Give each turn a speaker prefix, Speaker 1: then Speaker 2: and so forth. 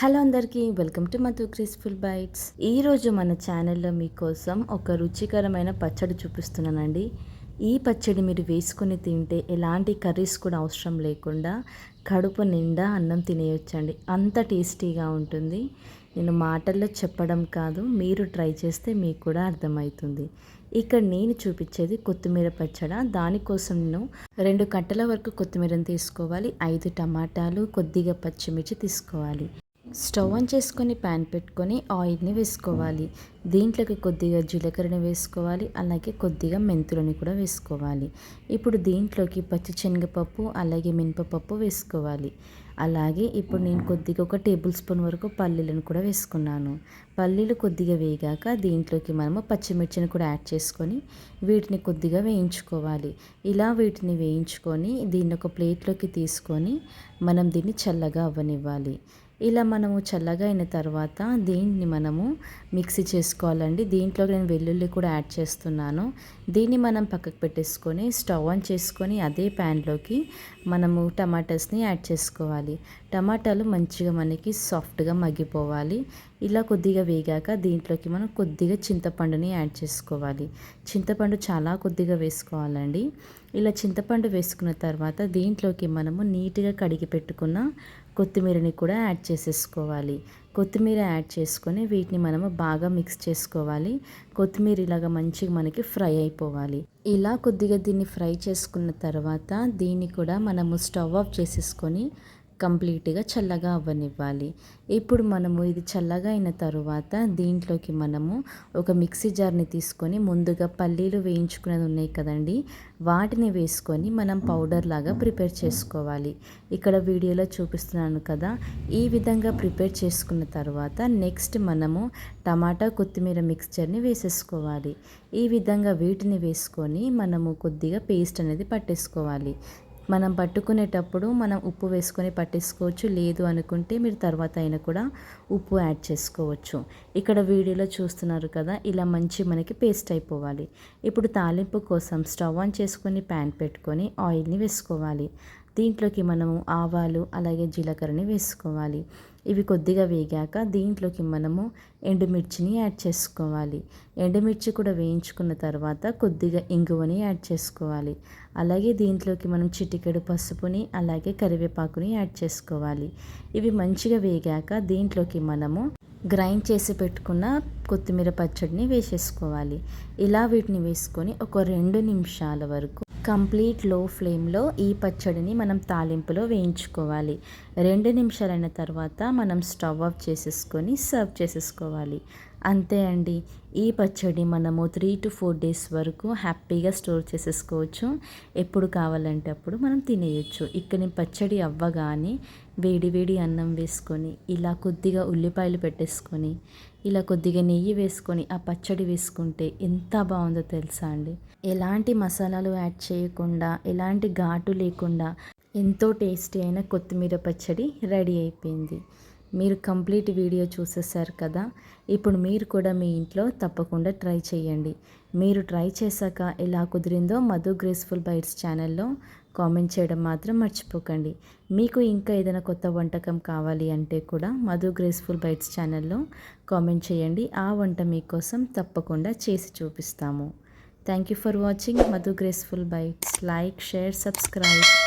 Speaker 1: Hello అందరికీ welcome to Madhu graceful bites. ఈరోజు మన ఛానల్లో మీకోసం ఒక రుచికరమైన పచ్చడి చూపిస్తున్నానండి. ఈ పచ్చడి మీరు వేసుకొని తింటే ఎలాంటి కర్రీస్ కూడా అవసరం లేకుండా కడుపు నిండా అన్నం తినేయొచ్చండి. అంత టేస్టీగా ఉంటుంది. నేను మాటల్లో చెప్పడం కాదు మీరు ట్రై చేస్తే మీకు కూడా అర్థమవుతుంది. ఇక్కడ నేను చూపించేది కొత్తిమీర పచ్చడ. దానికోసం నేను రెండు కట్టల వరకు కొత్తిమీరను తీసుకోవాలి. ఐదు టమాటాలు కొద్దిగా పచ్చిమిర్చి తీసుకోవాలి. స్టవ్ ఆన్ చేసుకొని ప్యాన్ పెట్టుకొని ఆయిల్ని వేసుకోవాలి. దీంట్లోకి కొద్దిగా జీలకర్రని వేసుకోవాలి. అలాగే కొద్దిగా మెంతులని కూడా వేసుకోవాలి. ఇప్పుడు దీంట్లోకి పచ్చి శనగపప్పు అలాగే మినపపప్పు వేసుకోవాలి. అలాగే ఇప్పుడు నేను కొద్దిగా ఒక టేబుల్ స్పూన్ వరకు పల్లీలను కూడా వేసుకున్నాను. పల్లీలు కొద్దిగా వేగాక దీంట్లోకి మనము పచ్చిమిర్చిని కూడా యాడ్ చేసుకొని వీటిని కొద్దిగా వేయించుకోవాలి. ఇలా వీటిని వేయించుకొని దీన్ని ఒక ప్లేట్లోకి తీసుకొని మనం దీన్ని చల్లగా అవ్వనివ్వాలి. ఇలా మనము చల్లగా అయిన తర్వాత దీన్ని మనము మిక్సీ చేసుకోవాలండి. దీంట్లో నేను వెల్లుల్లి కూడా యాడ్ చేస్తున్నాను. దీన్ని మనం పక్కకు పెట్టేసుకొని స్టవ్ ఆన్ చేసుకొని అదే ప్యాన్లోకి మనము టమాటాస్ని యాడ్ చేసుకోవాలి. టమాటాలు మంచిగా మనకి సాఫ్ట్గా మగ్గిపోవాలి. ఇలా కొద్దిగా వేగాక దీంట్లోకి మనం కొద్దిగా చింతపండుని యాడ్ చేసుకోవాలి. చింతపండు చాలా కొద్దిగా వేసుకోవాలండి. ఇలా చింతపండు వేసుకున్న తర్వాత దీంట్లోకి మనము నీట్గా కడిగి పెట్టుకున్న కొత్తిమీరని కూడా యాడ్ చేసేసుకోవాలి. కొత్తిమీర యాడ్ చేసుకొని వీటిని మనము బాగా మిక్స్ చేసుకోవాలి. కొత్తిమీర ఇలాగా మంచిగా మనకి ఫ్రై అయిపోవాలి. ఇలా కొద్దిగా దీన్ని ఫ్రై చేసుకున్న తర్వాత దీన్ని కూడా మనము స్టవ్ ఆఫ్ చేసేసుకొని కంప్లీట్గా చల్లగా అవ్వనివ్వాలి. ఇప్పుడు మనము ఇది చల్లగా అయిన తరువాత దీంట్లోకి మనము ఒక మిక్సీ జార్ని తీసుకొని ముందుగా పల్లీలు వేయించుకునేది ఉన్నాయి కదండి వాటిని వేసుకొని మనం పౌడర్ లాగా ప్రిపేర్ చేసుకోవాలి. ఇక్కడ వీడియోలో చూపిస్తున్నాను కదా ఈ విధంగా ప్రిపేర్ చేసుకున్న తర్వాత నెక్స్ట్ మనము టమాటా కొత్తిమీర మిక్స్చర్ని వేసేసుకోవాలి. ఈ విధంగా వీటిని వేసుకొని మనము కొద్దిగా పేస్ట్ అనేది పట్టేసుకోవాలి. మనం పట్టుకునేటప్పుడు మనం ఉప్పు వేసుకొని పట్టేసుకోవచ్చు లేదు అనుకుంటే మీరు తర్వాత అయినా కూడా ఉప్పు యాడ్ చేసుకోవచ్చు. ఇక్కడ వీడియోలో చూస్తున్నారు కదా ఇలా మంచి మనకి పేస్ట్ అయిపోవాలి. ఇప్పుడు తాలింపు కోసం స్టవ్ ఆన్ చేసుకొని ప్యాన్ పెట్టుకొని ఆయిల్ని వేసుకోవాలి. దీంట్లోకి మనము ఆవాలు అలాగే జీలకర్రని వేసుకోవాలి. ఇవి కొద్దిగా వేగాక దీంట్లోకి మనము ఎండుమిర్చిని యాడ్ చేసుకోవాలి. ఎండుమిర్చి కూడా వేయించుకున్న తర్వాత కొద్దిగా ఇంగువని యాడ్ చేసుకోవాలి. అలాగే దీంట్లోకి మనం చిటికెడు పసుపుని అలాగే కరివేపాకుని యాడ్ చేసుకోవాలి. ఇవి మంచిగా వేగాక దీంట్లోకి మనము గ్రైండ్ చేసి పెట్టుకున్న కొత్తిమీర పచ్చడిని వేసేసుకోవాలి. ఇలా వీటిని వేసుకొని ఒక రెండు నిమిషాల వరకు కంప్లీట్లో ఫ్లేమ్లో ఈ పచ్చడిని మనం తాలింపులో వేయించుకోవాలి. రెండు నిమిషాలైన తర్వాత మనం స్టవ్ ఆఫ్ చేసేసుకొని సర్వ్ చేసేసుకోవాలి. అంతే అండి. ఈ పచ్చడి మనము త్రీ టు ఫోర్ డేస్ వరకు హ్యాపీగా స్టోర్ చేసేసుకోవచ్చు. ఎప్పుడు కావాలంటే అప్పుడు మనం తినేయచ్చు. ఇక్కడ పచ్చడి అవ్వగానే వేడి వేడి అన్నం వేసుకొని ఇలా కొద్దిగా ఉల్లిపాయలు పెట్టేసుకొని ఇలా కొద్దిగా నెయ్యి వేసుకొని ఆ పచ్చడి వేసుకుంటే ఎంత బాగుందో తెలుసా అండి? ఎలాంటి మసాలాలు యాడ్ చేయకుండా ఎలాంటి ఘాటు లేకుండా ఎంతో టేస్టీ అయిన కొత్తిమీర పచ్చడి రెడీ అయిపోయింది. మీరు కంప్లీట్ వీడియో చూసేసారు కదా? ఇప్పుడు మీరు కూడా మీ ఇంట్లో తప్పకుండా ట్రై చేయండి. మీరు ట్రై చేశాక ఎలా కుదిరిందో మధు గ్రేస్ఫుల్ బైట్స్ ఛానల్లో కామెంట్ చేయడం మాత్రం మర్చిపోకండి. మీకు ఇంకా ఏదైనా కొత్త వంటకం కావాలి అంటే కూడా మధు గ్రేస్ఫుల్ బైట్స్ ఛానల్లో కామెంట్ చేయండి. ఆ వంట మీకోసం తప్పకుండా చేసి చూపిస్తాము. Thank you for watching Madhu graceful bites like share subscribe